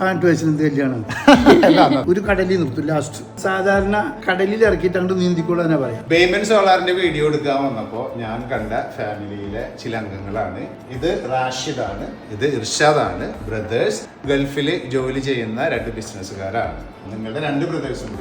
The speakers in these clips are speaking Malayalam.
പതിനെട്ട് വയസ്സിന് എന്ത് കല്യാണം ഒരു കടലിൽ നിർത്തും ലാസ്റ്റ് സാധാരണ കടലിൽ ഇറക്കിയിട്ടാണ്ട് നീന്തിക്കൊള്ളാനാ പറയാം. ബേമൻ സോളാറിന്റെ വീഡിയോ എടുക്കാൻ വന്നപ്പോ ഞാൻ കണ്ട ഫാമിലിയിലെ ചില അംഗങ്ങളാണ്. ഇത് റാഷിദ് ആണ് ഇത് ഇർഷാദ് ആണ് ബ്രദേഴ്സ് ഗൾഫിൽ ജോലി ചെയ്യുന്ന രണ്ട് ബിസിനസ്സുകാരാണ്. നിങ്ങളുടെ രണ്ട് ബ്രദേഴ്സും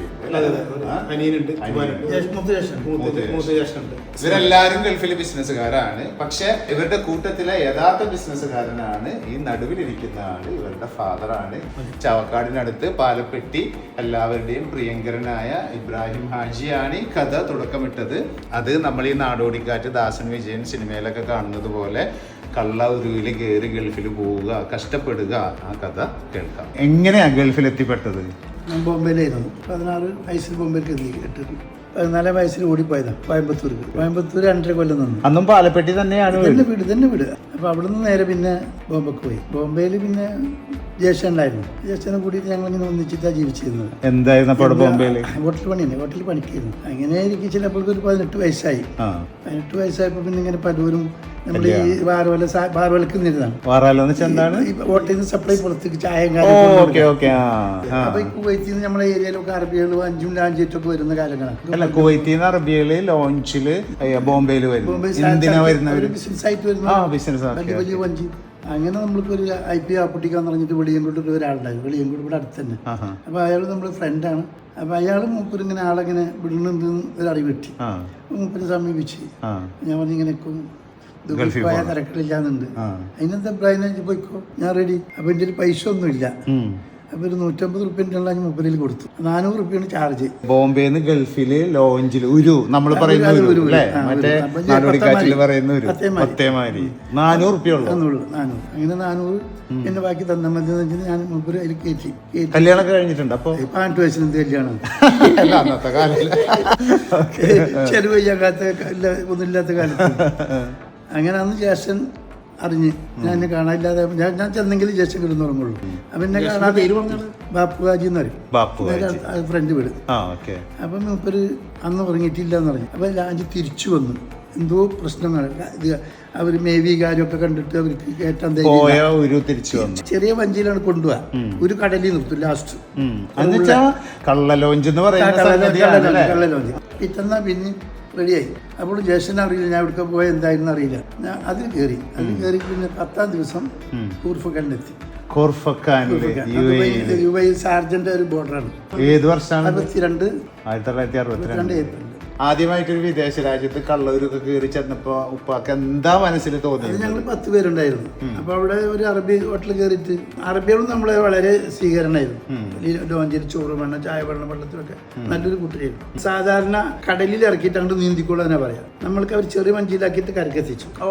ഇവരെല്ലാരും ഗൾഫിലെ ബിസിനസ്സുകാരാണ്. പക്ഷെ ഇവരുടെ കൂട്ടത്തിലെ യഥാർത്ഥ ബിസിനസ്സുകാരനാണ് ഈ നടുവിലിരിക്കുന്ന ആൾ. ഇവരുടെ ഫാദറാണ് ചവക്കാടിനടുത്ത് പാലപ്പെട്ടി എല്ലാവരുടെയും പ്രിയങ്കരനായ ഇബ്രാഹിം ഹാജിയാണ് ഈ കഥ തുടക്കമിട്ടത്. അത് നമ്മൾ ഈ നാടോടിക്കാറ്റ് ദാസൻ വിജയൻ സിനിമയിലൊക്കെ കാണുന്നത് പോലെ കള്ള ഉരുവിൽ കയറി ഗൾഫിൽ പോവുക കഷ്ടപ്പെടുക. ആ കഥ കേൾക്കാം. എങ്ങനെയാണ് ഗൾഫിൽ എത്തിപ്പെട്ടത് ഞാൻ ബോംബെയിലായിരുന്നു. പതിനാറ് വയസ്സിൽ ബോംബെയിലേക്ക് എത്തി എട്ട് പതിനാലാം വയസ്സിൽ ഓടിപ്പോയതാണ് കോയമ്പത്തൂർക്ക്. കോയമ്പത്തൂർ രണ്ടര കൊല്ലം നിന്നു. അന്നും പാലപ്പെട്ടി തന്നെയാണ് തന്നെ വീട്. തന്നെ വീട്. അപ്പൊ നിന്ന് നേരെ പിന്നെ ബോംബെക്ക് പോയി. ബോംബെയിൽ പിന്നെ ജ്യേഷ്ഠൻ ഉണ്ടായിരുന്നു ജ്യേഷ്ഠനെ കൂടിയിട്ട് ഞങ്ങൾ ഇങ്ങനെ ഒന്നിച്ചിട്ടാണ് ജീവിച്ചിരുന്നത്. എന്തായിരുന്നു അപ്പോൾ അവിടെ ബോംബെയിൽ ഹോട്ടൽ പണിയുണ്ട് ഹോട്ടലിൽ പണിക്കായിരുന്നു അങ്ങനെ എനിക്ക് ചിലപ്പോൾ ഒരു പതിനെട്ട് വയസ്സായി. പതിനെട്ട് വയസ്സായപ്പോൾ പിന്നെ ഇങ്ങനെ പലൂരും നമ്മൾ ഈ വാരവല ബാർവലക്ക് നിന്നതാണ്. വെച്ചാൽ എന്താണ്? ഹോട്ടലിൽ നിന്ന് സപ്ലൈ പുറത്തേക്ക് ആ. അപ്പൊ ഈ കുവൈത്തിൽ നിന്ന് നമ്മുടെ ഏരിയയിലൊക്കെ അറബികളും അഞ്ചും ലാഞ്ചേറ്റൊക്കെ വരുന്ന കാലങ്ങളാണ്. അല്ല നിന്ന് അറബികൾ ലോഞ്ചിൽ ബോംബെയിൽ എന്തിനാ ബിസിനസ് ആയിട്ട് വരുന്ന ബിസിനസ് വലിയ വലിയ വഞ്ചി. അങ്ങനെ നമ്മൾക്ക് ഒരു ഐ പി ആപ്പുട്ടിക്കാൻ പറഞ്ഞിട്ട് വെളിയങ്കോട്ട് ഒരാളുണ്ടായി. വെളിയങ്കോട്ട് ഇവിടെ അടുത്ത് തന്നെ. അപ്പൊ അയാൾ നമ്മുടെ ഫ്രണ്ടാണ് അപ്പൊ അയാൾ മൂപ്പര് ഇങ്ങനെ ആളെങ്ങനെ വിടുന്നുണ്ട് ഒരു അറിവ് കിട്ടി മൂപ്പര് സമീപിച്ച്. ഞാൻ പറഞ്ഞു ഇങ്ങനെ ഗൾഫിൽ പോയ തിരക്കില്ലാന്നുണ്ട്. അതിനെന്താ പ്രായം പോയിക്കോ ഞാൻ റെഡി അപ്പൊ എന്റെ ഒരു പൈസ ഒന്നുമില്ല. അപ്പൊ ഒരു നൂറ്റമ്പത് റുപ്യന്റെ മൊബൈലിൽ കൊടുത്തു. നാനൂറ് റുപ്യാണ് ചാർജ് ബോംബെന്ന് ഗൾഫിൽ ലോഞ്ചിൽ ഉരു. നമ്മൾ അങ്ങനെ നാനൂറ് എന്നെ ബാക്കി തന്നാൽ മതി ഞാൻ മൊബൈൽ അതിൽ കയറ്റി. കല്യാണം കഴിഞ്ഞിട്ടുണ്ട് അപ്പൊ? ഈ പതിനെട്ട് വയസ്സിന് എന്ത് കല്യാണം ചെലവ് ചെയ്യാത്ത കാലത്ത് ഒന്നുമില്ലാത്ത കാലത്ത്. അങ്ങനെ അന്ന് ജേഷൻ അറിഞ്ഞ്. ഞാൻ എന്നെ കാണാനില്ലാതെ ഞാൻ ഞാൻ ചെന്നെങ്കിൽ ജേഷൻ കിടന്നുറങ്ങുള്ളൂ. അപ്പം എന്നെ കാണാതെ ബാപ്പുകാജി എന്ന് പറയും. ഫ്രണ്ട് വീട്. അപ്പം മൂപ്പര് അന്ന് ഉറങ്ങിയിട്ടില്ല എന്ന് പറഞ്ഞു. അപ്പം രാജ് തിരിച്ചു വന്നു. എന്തോ പ്രശ്നങ്ങൾ ഇത് അവർ മേവി കാര്യമൊക്കെ കണ്ടിട്ട് അവർക്ക് കയറ്റാൻ ഉരു തിരിച്ചു ചെറിയ വഞ്ചിയിലാണ് കൊണ്ടുപോവാ. ഒരു കടലിൽ നിർത്തും ലാസ്റ്റ് കള്ളലോഞ്ച് കള്ള ലോഞ്ച് എന്ന് പറയുന്നത് കള്ളലോഞ്ച്. പിറ്റന്നാ പിന്നെ റെഡിയായി. അപ്പോൾ ജേഷനെ അറിയില്ല ഞാൻ ഇവിടുത്തെ പോയ എന്തായിരുന്നു അറിയില്ല. ഞാൻ അതിൽ കയറി. അതിൽ കയറി പിന്നെ പത്താം ദിവസം കൂർഫ് കണ്ടെത്തി കോർഫക്കാനിൽ യു എ സാർജന്റെ സാർജന്റ് ഒരു ബോർഡറാണ് ഏത് വർഷമാണ് അറുപത്തിരണ്ട് ആയിരത്തി തൊള്ളായിരത്തി അറുപത്തിരണ്ട് ഏപ്രിൽ. ആദ്യമായിട്ടൊരു വിദേശ രാജ്യത്ത് കള്ളൂരൊക്കെ കയറി ചെന്നപ്പോ ഉപ്പാക്ക് എന്താ മനസ്സിൽ തോന്നിയത്? ഞങ്ങൾ പത്ത് പേരുണ്ടായിരുന്നു. അപ്പൊ അവിടെ ഒരു അറബി ഹോട്ടലിൽ കയറിയിട്ട് അറബികളും നമ്മളെ വളരെ സ്വീകരണമായിരുന്നു. ലോഞ്ചിൽ ചോറ് വെള്ളം ചായ വെള്ളം വെള്ളത്തിലൊക്കെ നല്ലൊരു കുട്ടിയായിരുന്നു സാധാരണ കടലിൽ ഇറക്കിയിട്ട് അങ്ങോട്ട് നീന്തിക്കൊള്ളാനാ പറയാം. നമ്മൾക്ക് അവർ ചെറിയ വഞ്ചിയിലാക്കിയിട്ട് കരക്കെത്തിച്ചു. ഓ.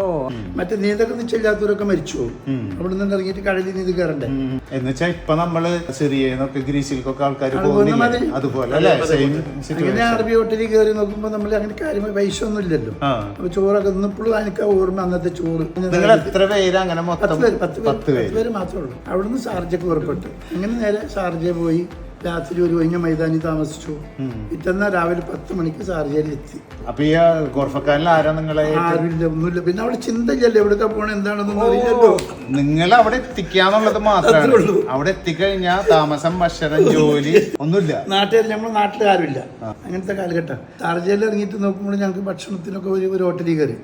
മറ്റേ നീന്തൊക്കെ നിശ്ചയില്ലാത്തവരൊക്കെ മരിച്ചു പോകും അവിടെ നിന്ന് ഇറങ്ങിയിട്ട് കടലിൽ നീന്തി കയറണ്ടേ? എന്ന് വെച്ചാൽ ഇപ്പൊ നമ്മൾ സിറിയന്നൊക്കെ ഗ്രീസിലേക്കൊക്കെ ആൾക്കാർ. അതുപോലെ അറബി ഹോട്ടലിൽ കയറി നോക്കുമ്പോൾ നമ്മൾ അങ്ങനെ കാര്യമായി പൈസ ഒന്നും ഇല്ലല്ലോ അപ്പൊ ചോറൊക്കെ നിന്നപ്പോഴും എനിക്ക് ഓർമ്മ അന്നത്തെ ചോറ്. നിങ്ങൾ എത്ര പേര് അങ്ങനെ പത്ത് പേര് പത്ത് പേര് മാത്രമേ ഉള്ളൂ. അവിടുന്ന് ഷാർജക്ക് പുറപ്പെട്ടു. അങ്ങനെ നേരെ ഷാർജ പോയി. രാത്രി ഒരു ഒഴിഞ്ഞ മൈതാനി താമസിച്ചു. പിറ്റന്നാ രാവിലെ പത്ത് മണിക്ക് ഷാർജയിൽ എത്തി. അപ്പൊ ഈ ഗോർഫക്കാനിൽ ആരാ നിങ്ങളെ ആരുമില്ല ഒന്നുമില്ല. പിന്നെ അവിടെ ചിന്തയില്ലല്ലോ എവിടേക്കാ പോണ എന്താണെന്നൊന്നും അറിയില്ലല്ലോ. നിങ്ങൾ അവിടെ എത്തിക്കാന്നുള്ളത് മാത്രമേ ഉള്ളൂ. അവിടെ എത്തിക്കഴിഞ്ഞാ താമസം ഭക്ഷണം ജോലി ഒന്നുമില്ല. നാട്ടിൽ നമ്മൾ നാട്ടിൽ ആരുമില്ല. അങ്ങനത്തെ കാലഘട്ടം. ഷാർജയിൽ ഇറങ്ങിയിട്ട് നോക്കുമ്പോൾ ഞങ്ങൾക്ക് ഭക്ഷണത്തിനൊക്കെ ഒരു ഒരു ഹോട്ടലിൽ കയറി.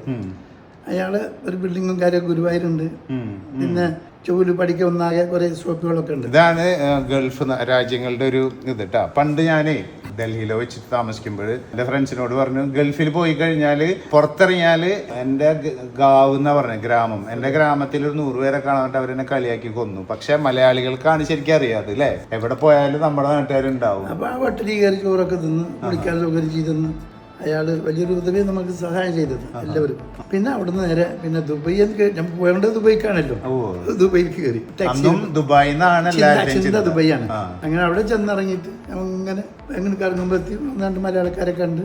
അയാൾ ഒരു ബിൽഡിങ്ങും കാര്യമൊക്കെ ഗുരുവായൂരുണ്ട്. പിന്നെ ചൂൽ ഒന്നാകെ കുറെ ഷോപ്പുകളൊക്കെ ഉണ്ട്. ഇതാണ് ഗൾഫ് രാജ്യങ്ങളുടെ ഒരു ഇത് കേട്ടോ പണ്ട് ഞാനേ ഡൽഹിയിലോ വെച്ചിട്ട് താമസിക്കുമ്പോൾ എന്റെ ഫ്രണ്ട്സിനോട് പറഞ്ഞു ഗൾഫിൽ പോയി കഴിഞ്ഞാൽ പുറത്തിറങ്ങിയാൽ എന്റെ ഗാവ് എന്നാ പറഞ്ഞത് ഗ്രാമം. എന്റെ ഗ്രാമത്തിൽ ഒരു നൂറ് പേരെ കാണാൻ അവരെന്നെ കളിയാക്കി കൊന്നു. പക്ഷെ മലയാളികൾക്കാണ് ശരിക്കും അറിയാതെ അല്ലേ എവിടെ പോയാലും നമ്മുടെ നാട്ടുകാരുണ്ടാവും. അപ്പോൾ ആ ഹോട്ടലിൽ കയറി ചോറൊക്കെ തിന്ന് കുടിക്കാൻ സൗകര്യം അയാൾ വലിയൊരു ഉദവി നമുക്ക് സഹായം ചെയ്തത് എല്ലാവരും. പിന്നെ അവിടുന്ന് നേരെ പിന്നെ ദുബൈ നമുക്ക് പോകേണ്ടത് ദുബൈക്കാണല്ലോ. ഓ. ദുബൈക്ക് കയറി. ചിന്ത ചിന്ത. ദുബൈയാണ്. അങ്ങനെ അവിടെ ചെന്നിറങ്ങിയിട്ട് അങ്ങനെ എങ്ങനെ കറങ്ങുമ്പോൾ എത്തി രണ്ട് മലയാളക്കാരെ കണ്ട്.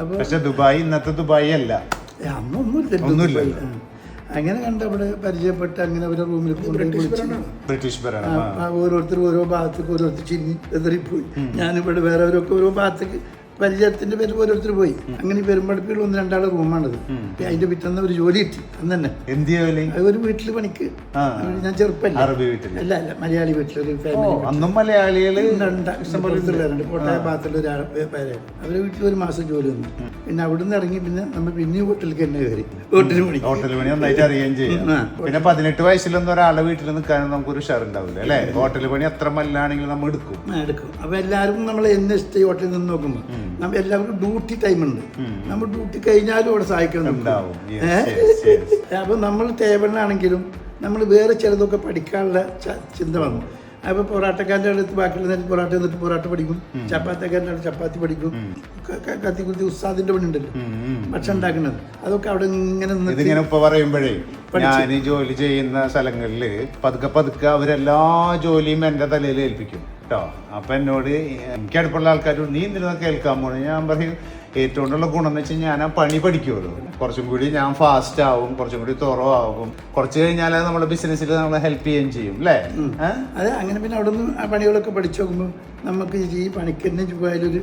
അപ്പൊ പക്ഷെ ദുബായ് ഇന്നത്തെ ദുബായ് അല്ല. അന്നൊന്നുമില്ല. അങ്ങനെ കണ്ട് അവിടെ പരിചയപ്പെട്ട് അങ്ങനെ അവരെ റൂമിൽ ബ്രിട്ടീഷ് ഓരോരുത്തർ ഓരോ ഭാഗത്തേക്ക് ഓരോരുത്തർ ചിന്നി എതിറിപ്പോയി. ഞാനിവിടെ വേറെ ഓരോ ഭാഗത്തേക്ക് പരിചയത്തിന്റെ പേര് ഓരോരുത്തർ പോയി. അങ്ങനെ പെരുമ്പടപ്പിൽ ഒന്ന് രണ്ടാളെ റൂമാണത്. അതിന്റെ പിറ്റന്ന് ഒരു ജോലി കിട്ടി. അന്ന് തന്നെ. എന്ത് ജോലി? അത് ഒരു വീട്ടിൽ പണിക്ക്. ഞാൻ ചെറുപ്പല്ല. അറബി അല്ല അല്ല മലയാളി വീട്ടിലൊരു ഫാമിലി അന്നും മലയാളികൾ ഇഷ്ടംപോലെ കോട്ടയം ഭാഗത്തുള്ള ഒരാൾ പേര്. അവരെ വീട്ടിൽ ഒരു മാസം ജോലി വന്നു. പിന്നെ അവിടുന്ന് ഇറങ്ങി പിന്നെ നമ്മൾ പിന്നെ വീട്ടിലേക്ക് തന്നെ കയറി. വീട്ടിൽ പണി ഹോട്ടൽ പണി നന്നായിട്ട് അറിയുകയും ചെയ്യും. പിന്നെ പതിനെട്ട് വയസ്സിലൊന്നും ഒരാളെ വീട്ടിൽ നിൽക്കാനും നമുക്കൊരു ഷെയർ ഉണ്ടാവില്ല അല്ലെ ഹോട്ടൽ പണി അത്ര മല്ലാണെങ്കിലും നമ്മൾ എടുക്കും എടുക്കും. അപ്പൊ എല്ലാവരും നമ്മൾ എന്ന് ഇഷ്ടം ഹോട്ടലിൽ നിന്ന് നോക്കുമ്പോൾ നമ്മൾ എല്ലാവർക്കും ഡ്യൂട്ടി ടൈം ഉണ്ട്. നമ്മൾ ഡ്യൂട്ടി കഴിഞ്ഞാലും അവിടെ സഹായിക്കുന്നുണ്ട് ഉണ്ടാവും. Yes, ഏ? yes, yes. അപ്പൊ നമ്മൾ തേവണാണെങ്കിലും നമ്മൾ വേറെ ചിലതൊക്കെ പഠിക്കാനുള്ള ചിന്ത വന്നു. അപ്പൊ പൊറാട്ടക്കാരന്റെ അടുത്ത് ബാക്കിയുള്ള നേരത്ത് പൊറാട്ട എന്നിട്ട് പൊറാട്ട പഠിക്കും. ചപ്പാത്തക്കാരന്റെ അടുത്ത് ചപ്പാത്തി പഠിക്കും. ക- ക- കത്തി കുത്തി ഉസ്താദിന്റെ പണി ഉണ്ടല്ലോ. ഭക്ഷണം ഉണ്ടാക്കുന്നത്. അതൊക്കെ അവിടെ ഇങ്ങനെ ഇതിങ്ങനെ ഇപ്പൊ പറയുമ്പോഴേ ഞാൻ ജോലി ചെയ്യുന്ന സ്ഥലങ്ങളിൽ പതുക്കെ പതുക്കെ അവരെല്ലാ ജോലിയും എന്റെ തലയിൽ ഏൽപ്പിക്കും. കേട്ടോ. അപ്പൊ എന്നോട് എനിക്ക് അടുപ്പുള്ള ആൾക്കാർ നീ എന്തിനാ കേൾക്കാൻ പോണു? ഞാൻ പറയും ഏറ്റവും കൂടുതൽ ഗുണം എന്ന് വെച്ചാൽ ഞാൻ ആ പണി പഠിക്കുമല്ലോ കുറച്ചും കൂടി ഞാൻ ഫാസ്റ്റ് ആവും കുറച്ചും കൂടി തുറവാകും കുറച്ച് കഴിഞ്ഞാൽ നമ്മുടെ ബിസിനസ്സിൽ നമ്മളെ ഹെൽപ്പ് ചെയ്യുകയും ചെയ്യും അല്ലേ അത് അങ്ങനെ പിന്നെ അവിടെ നിന്ന് ആ പണികളൊക്കെ പഠിച്ചു നോക്കുമ്പോൾ നമുക്ക് ഈ പണിക്ക് തന്നെ പോയാലൊരു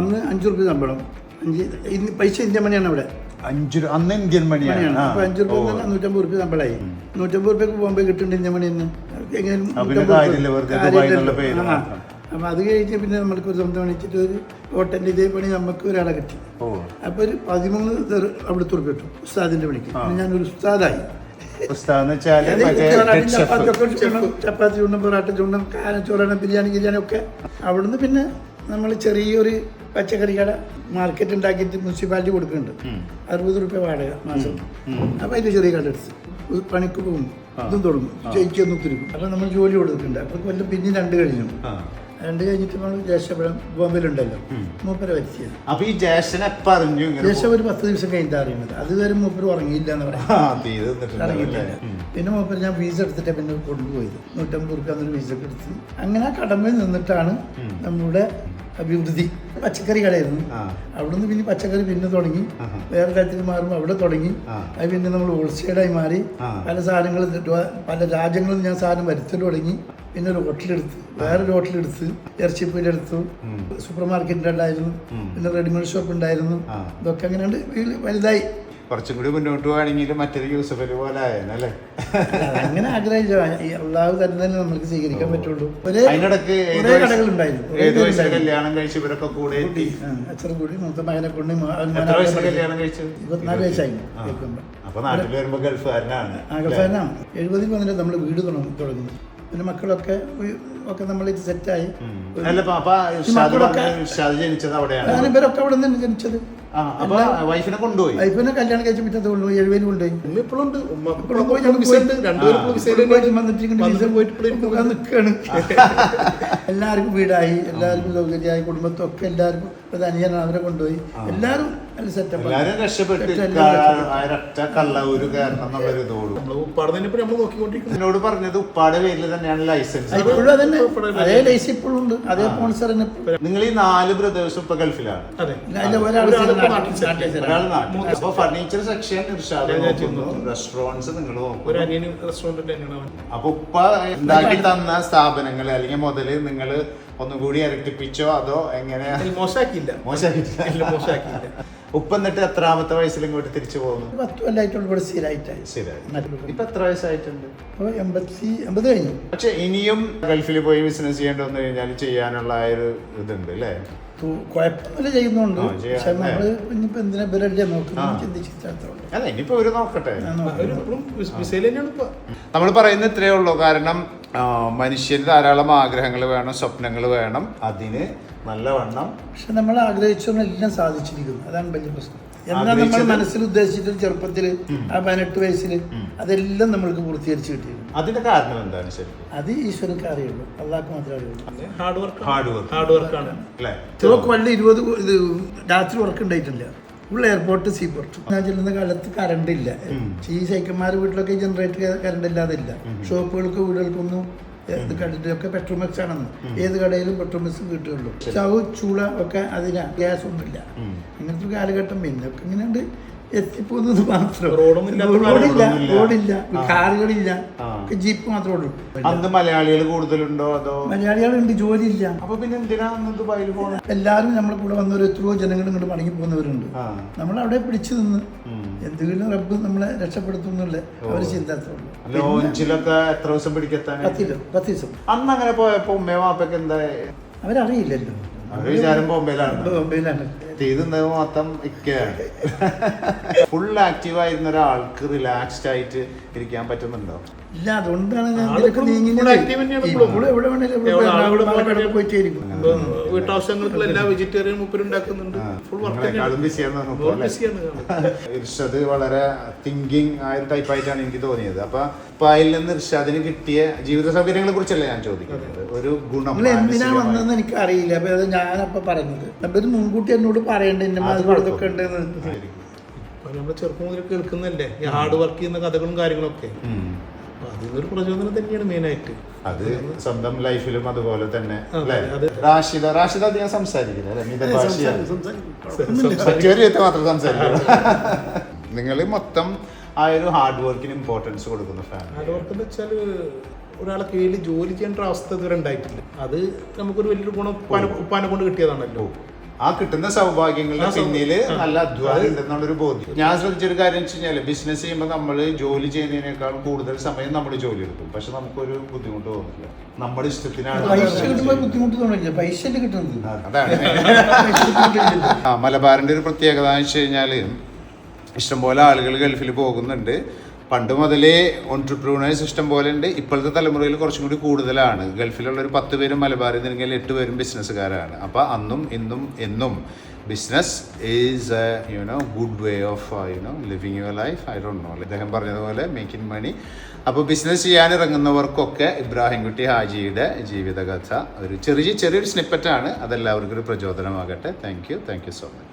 അന്ന് അഞ്ചു റുപ്യ ശമ്പളം. അഞ്ച് ഇന്ന് പൈസ ഇന്ത്യൻ മണിയാണ് അവിടെ. അഞ്ചു അന്ന് ഇന്ത്യൻ മണിയാണ്. അപ്പൊ അഞ്ചു റുപ്യ നൂറ്റമ്പത് റുപ്യ ശമ്പളമായി നൂറ്റമ്പത് റുപ്യക്ക് പോകുമ്പോൾ കിട്ടുന്നുണ്ട് ഇന്ത്യൻ മണി എന്ന് എങ്ങനെ ആ, പിന്നെ കാര്യമില്ല, വെറുതെ പേര് മാത്രം. അപ്പൊ അത് കഴിഞ്ഞ് പിന്നെ നമ്മൾക്ക് ഒരു സ്വന്തം പണിച്ചിട്ട് ഒരു ഹോട്ടലിന്റെ ഇതേ പണി നമുക്ക് ഒരാളെ കിട്ടി. അപ്പോൾ അപ്പൊ ഒരു പതിമൂന്ന് അവിടുത്തെ ഉറുപ്പ് കിട്ടും ഉസ്താദിന്റെ പണിക്ക്. ഞാൻ ഞാനൊരു ഉസ്താദായി. ചപ്പാത്തി ചുണ്ടും പൊറാട്ട ചുണ്ടും കാന ചോറണം ബിരിയാണി ബിരിയാണി ഒക്കെ. അവിടുന്ന് പിന്നെ നമ്മൾ ചെറിയൊരു പച്ചക്കറി കട മാർക്കറ്റ് ഉണ്ടാക്കിയിട്ട് മുനിസിപ്പാലിറ്റി കൊടുക്കുന്നുണ്ട്. അറുപത് റുപ്യ വാടക മാസം. അപ്പൊ അതിന്റെ ചെറിയ കട എടുത്ത്. പണിക്ക് പോകും. ഇതും തുടങ്ങും. ജയിക്കൊന്നും തിരിക്കും അപ്പൊ നമ്മൾ ജോലി കൊടുത്തിട്ടുണ്ട് അപ്പൊ കൊല്ലം പിന്നെ രണ്ട് കഴിഞ്ഞു. രണ്ട് കഴിഞ്ഞിട്ട് നമ്മൾ ജേഷപ്പഴം ബോംബെയിലുണ്ടല്ലോ. മൂപ്പര വരുത്തിയത് അപ്പൊ ഈ ജേഷനെ പറഞ്ഞു ജേഷം ഒരു പത്ത് ദിവസം കഴിഞ്ഞിട്ട് അറിയുന്നത്. അതുവരെ മൂപ്പര് ഉറങ്ങിയില്ല എന്ന് പറയാം. പിന്നെ മൂപ്പര് ഞാൻ ഫീസ് എടുത്തിട്ട് പിന്നെ കൊണ്ടുപോയത്. നൂറ്റമ്പത് റുപ്യ എന്നൊരു ഫീസ് ഒക്കെ എടുത്ത്. അങ്ങനെ കടമയിൽ നിന്നിട്ടാണ് നമ്മുടെ അഭിവൃദ്ധി പച്ചക്കറി കടയായിരുന്നു അവിടെ അവിടുന്ന് പിന്നെ പച്ചക്കറി പിന്നെ തുടങ്ങി. വേറെ തരത്തിൽ മാറുമ്പോൾ അവിടെ തുടങ്ങി. അത് പിന്നെ നമ്മൾ ഹോൾസെയിലായി മാറി. പല സാധനങ്ങൾ പല രാജ്യങ്ങളിൽ ഞാൻ സാധനം വരുത്തൽ തുടങ്ങി. പിന്നെ ഒരു ഹോട്ടലെടുത്ത് വേറൊരു ഹോട്ടലെടുത്ത് ഇറച്ചിപ്പൂലെടുത്തു സൂപ്പർ മാർക്കറ്റിന്റെ ഉണ്ടായിരുന്നു പിന്നെ റെഡിമെയ്ഡ് ഷോപ്പ് ഉണ്ടായിരുന്നു. ഇതൊക്കെ അങ്ങനെയുണ്ട്. വലുതായി. കുറച്ചും കൂടി മുന്നോട്ട് പോവാണെങ്കിൽ മറ്റൊരു യൂസഫ് അലി പോലെ ആയെന്നല്ലേ അങ്ങനെ ആഗ്രഹിച്ചു. അള്ളാഹു തന്നെ തന്നെ നമുക്ക് സ്വീകരിക്കാൻ പറ്റുള്ളൂ. അതിനിടക്ക് ഏത് വയസ്സിൽ കല്യാണം കഴിച്ച് ഇവരൊക്കെ കൂടെ എത്തി? അച്ഛൻ കൂടി മൂത്ത മകനെ കൊണ്ട് എത്ര വയസ്സിൽ കല്യാണം കഴിച്ചു? ഇരുപത്തിനാല് വയസ്സായി. അപ്പൊ നാട്ടിൽ വരുമ്പോ ഗൾഫുകാരനാണ്. ഗൾഫുകാരനാണ്. എഴുപതിൽ വന്നിട്ട് നമ്മൾ വീട് തുടങ്ങി തുടങ്ങുന്നു പിന്നെ മക്കളൊക്കെ ഒക്കെ നമ്മൾ ഇത് സെറ്റായി മക്കളൊക്കെ- ഇവരൊക്കെ അവിടെ നിന്ന് ജനിച്ചത്. അപ്പൊ വൈഫിനെ കൊണ്ടുപോയി. വൈഫിനെ കല്യാണം കഴിച്ച പിറ്റത്തെ കൊണ്ടുപോയി എഴുപതിൽ കൊണ്ടുപോയി. ഉമ്മ ഇപ്പോഴും ഉണ്ട്. ഉമ്മ. നിൽക്കുകയാണ് എല്ലാവർക്കും വീടായി. എല്ലാവർക്കും സൗകര്യമായി. കുടുംബത്തൊക്കെ എല്ലാവർക്കും ഇപ്പൊ അനിയനാണ് അവരെ കൊണ്ടുപോയി. എല്ലാവരും നല്ല സെറ്റപ്പ് രക്ഷപ്പെട്ട് എല്ലാവരും ഒരു നമ്മൾ നോക്കിക്കൊണ്ടിരിക്കുന്നത് എന്നോട് പറഞ്ഞത് ഉപ്പാടെ പേരിൽ തന്നെയാണ് ലൈസൻസ്. ഇപ്പോഴും അതന്നെ അതേ ലൈസൻസ് ഇപ്പോഴും ഉണ്ട്. അതേ സ്പോൺസർ നിങ്ങൾ ഈ നാല് ബ്രദേഴ്സും ഇപ്പൊ ഗൾഫിലാണ്. അപ്പൊ ഫർണിച്ചർ സെക്ഷൻ റെസ്റ്റോറൻസ്. റെസ്റ്റോറന്റ്സ് നിങ്ങൾ ഒരു അപ്പൊ ഉപ്പ ഉണ്ടാക്കി തന്ന സ്ഥാപനങ്ങൾ അല്ലെങ്കിൽ മുതൽ നിങ്ങൾ ഒന്നുകൂടി ഇരട്ടിപ്പിച്ചോ അതോ എങ്ങനെയാ? മോശമാക്കിയില്ല. മോശമാക്കിയില്ല. മോശമാക്കിയില്ല. ഉപ്പ എന്നിട്ട് എത്രാമത്തെ വയസ്സിൽ ഇങ്ങോട്ട് തിരിച്ചു പോകുന്നു? പത്ത് കൊല്ലമായിട്ടുള്ള ഇവിടെ സ്ഥിരമായിട്ടായി നാട്ടിൽ ഇപ്പൊ എത്ര വയസ്സായിട്ടുണ്ട്? അപ്പോൾ എൺപത്തി എൺപത് കഴിഞ്ഞു. പക്ഷെ ഇനിയും ഗൾഫിൽ പോയി ബിസിനസ് ചെയ്യേണ്ടി വന്നു കഴിഞ്ഞാൽ ചെയ്യാനുള്ള ആ ഒരു ഇതുണ്ട് അല്ലേ? കുഴപ്പമില്ല ചെയ്യുന്നുണ്ട്. പക്ഷെ നമ്മൾ ഇനിയിപ്പോ എന്തിനാ ഇവരല്ലേ നോക്കുന്നത് ചിന്തിച്ചിട്ടുള്ളൂ അല്ല ഇനിയിപ്പോ നോക്കട്ടെ. നമ്മൾ പറയുന്ന ഇത്രയേ ഉള്ളൂ. കാരണം മനുഷ്യന് ധാരാളം ആഗ്രഹങ്ങൾ വേണം സ്വപ്നങ്ങൾ വേണം. അതിന് നല്ലവണ്ണം പക്ഷെ നമ്മൾ ആഗ്രഹിച്ചൊന്നും എല്ലാം സാധിച്ചിരിക്കുന്നു. അതാണ് വലിയ പ്രശ്നം. എന്നാൽ നമ്മൾ മനസ്സിൽ ഉദ്ദേശിച്ചിട്ട് ചെറുപ്പത്തിൽ ആ പതിനെട്ട് വയസ്സിൽ അതെല്ലാം നമ്മൾക്ക് പൂർത്തീകരിച്ച് കിട്ടിയിരുന്നു. അതിന്റെ കാരണം എന്താണ് അത് ഈശ്വരക്ക് അറിയുള്ളൂ. അള്ളാഹ്ക്ക് മാത്രമേ അറിയുള്ളൂ. Hard work hard work hard വർക്കാണ് ഇരുപത് ഇത് രാത്രി വർക്ക് ഉണ്ടായിട്ടില്ല. ഉള്ള എയർപോർട്ട് സീപോർട്ട് ഞാൻ ചെല്ലുന്ന കാലത്ത് കറണ്ട് ഇല്ല. ഈ സൈക്കന്മാരുടെ വീട്ടിലൊക്കെ ജനറേറ്റർ കറണ്ട് ഇല്ലാതില്ല. ഷോപ്പുകൾക്ക് വീടുകൾക്കൊന്നും ഇത് പെട്രോൾ പെട്രോമെക്സ് ആണെന്ന്. ഏത് കടയിലും പെട്രോമെക്സ് കിട്ടുകയുള്ളൂ. ചവ് ചൂള ഒക്കെ അതിനാ. ഗ്യാസ് ഒന്നുമില്ല അങ്ങനത്തെ ഒരു കാലഘട്ടം പിന്നെ ഒക്കെ ഇങ്ങനെയുണ്ട്. എത്തിപ്പോകുന്നത് മാത്രം. റോഡൊന്നും റോഡില്ല. റോഡില്ല കാറുകളില്ല. ജീപ്പ് മാത്രമേ ഉള്ളൂ. അന്ന് മലയാളികൾ കൂടുതലുണ്ടോ അതോ? മലയാളികളുണ്ട് ജോലിയില്ല. അപ്പൊ പിന്നെ എന്തിനാ എല്ലാരും ദുബായിൽ എല്ലാവരും നമ്മളെ കൂടെ വന്നവർ എത്രയോ ജനങ്ങൾ ഇങ്ങോട്ട് മടങ്ങി പോകുന്നവരുണ്ട്. നമ്മൾ അവിടെ പിടിച്ചു നിന്ന് എന്തെങ്കിലും റബ്ബ് നമ്മളെ രക്ഷപ്പെടുത്തും എന്നുള്ള അവർ ചിന്ത അത്രേ ഉള്ളൂ ലോഞ്ചിലൊക്കെ എത്ര ദിവസം പിടിക്കെത്താൻ പത്ത് ദിവസം. അന്ന് അങ്ങനെ പോയപ്പോ ഉമ്മയോ വാപ്പൊക്കെ എന്താ അവരറിയില്ലല്ലോ. അവർ വിചാരം ബോംബെയിലാണ്. ബോംബെയിലാണ്. മൊത്തം ഇക്കയാണ് ഫുൾ ആക്റ്റീവ് ആയിരുന്ന ഒരാൾക്ക് റിലാക്സ്ഡ് ആയിട്ട് ഇരിക്കാൻ പറ്റുന്നുണ്ടോ? ഇല്ല അതുകൊണ്ടാണ് ഞാൻ എവിടെ വേണേലും വീട്ടാവശ്യങ്ങൾക്കുള്ള എല്ലാ വെജിറ്റേറിയൻ ഫുൾ ഇർഷദ് വളരെ തിങ്കിങ് ആയ ടൈപ്പ് ആയിട്ടാണ് എനിക്ക് തോന്നിയത്. അപ്പൊ അപ്പൊ അതിൽ നിന്ന് ഇർഷാദിന് കിട്ടിയ ജീവിത സൗകര്യങ്ങളെ കുറിച്ചല്ല ഞാൻ ചോദിക്കുന്നത്? ഒരു ഗുണം എന്തിനാണ് എന്തിനാ. വന്നതെന്ന് എനിക്ക് അറിയില്ല അപ്പൊ അത് ഞാനപ്പൊ പറഞ്ഞത്. അപ്പൊ ഇത് മുൻകൂട്ടി എന്നോട് പറയണ്ട എന്റെ മാതൊക്കെ ഉണ്ടെന്ന്. നമ്മൾ ചെറുപ്പം മുതൽ കേൾക്കുന്നല്ലേ ഈ ഹാർഡ് വർക്ക് ചെയ്യുന്ന കഥകളും കാര്യങ്ങളൊക്കെ അതിനൊരു പ്രചോദനം തന്നെയാണ് മെയിനായിട്ട്. അത് സ്വന്തം ലൈഫിലും അതുപോലെ തന്നെ റാഷിദ റാഷിദ അധികം സംസാരിക്കില്ല അല്ലേ? മിതഭാഷിയാണ് സംസാരിക്കും. പറ്റിയൊരു മാത്രം നിങ്ങൾ മൊത്തം ആ ഒരു ഹാർഡ് വർക്കിന് ഇമ്പോർട്ടൻസ് കൊടുക്കുന്ന ഫാമിലി ഹാർഡ് വർക്ക് എന്ന് വെച്ചാൽ ഒരാളെ കീഴിൽ ജോലി ചെയ്യേണ്ട ഒരു അവസ്ഥ ഇതുവരെ ഉണ്ടായിട്ടില്ല. അത് നമുക്കൊരു വലിയൊരു ഗുണം ഉപ്പാനെ കൊണ്ട് കിട്ടിയതാണല്ലോ. ആ കിട്ടുന്ന സൗഭാഗ്യങ്ങളുടെ പിന്നിൽ നല്ല അധ്വാനം ഉണ്ടെന്നുള്ളൊരു ബോധ്യം. ഞാൻ ശ്രദ്ധിച്ചൊരു കാര്യം വെച്ച് കഴിഞ്ഞാൽ ബിസിനസ് ചെയ്യുമ്പോൾ നമ്മൾ ജോലി ചെയ്യുന്നതിനേക്കാളും കൂടുതൽ സമയം നമ്മൾ ജോലി എടുക്കും. പക്ഷെ നമുക്കൊരു ബുദ്ധിമുട്ട് തോന്നില്ല. നമ്മുടെ ഇഷ്ടത്തിനാണ് ബുദ്ധിമുട്ട് തോന്നില്ല. പൈസ കിട്ടുന്നത്? അതാണ്. ആ മലബാറിന്റെ ഒരു പ്രത്യേകത എന്ന് വെച്ച് കഴിഞ്ഞാൽ ഇഷ്ടംപോലെ ആളുകൾ ഗൾഫിൽ പോകുന്നുണ്ട്. പണ്ട് മുതലേ ഓൺട്രപ്രൂണേഴ്സ് സിസ്റ്റം പോലെ ഉണ്ട്. ഇപ്പോഴത്തെ തലമുറയിൽ കുറച്ചും കൂടി കൂടുതലാണ്. ഗൾഫിലുള്ള ഒരു പത്ത് പേരും മലബാറിൽ നിന്നെങ്കിൽ എട്ട് പേരും ബിസിനസ്സുകാരാണ്. അപ്പോൾ അന്നും ഇന്നും എന്നും business is a you know good way of you know living your life I don't know അദ്ദേഹം പറഞ്ഞതുപോലെ മേക്കിംഗ് മണി അപ്പോൾ ബിസിനസ് ചെയ്യാൻ ഇറങ്ങുന്നവർക്കൊക്കെ ഇബ്രാഹിം കുട്ടി ഹാജിയുടെ ജീവിതകഥ ഒരു ചെറിയ ചെറിയൊരു സ്നിപ്പറ്റാണ് അതെല്ലാവർക്കും ഒരു പ്രചോദനമാകട്ടെ. Thank you thank you so much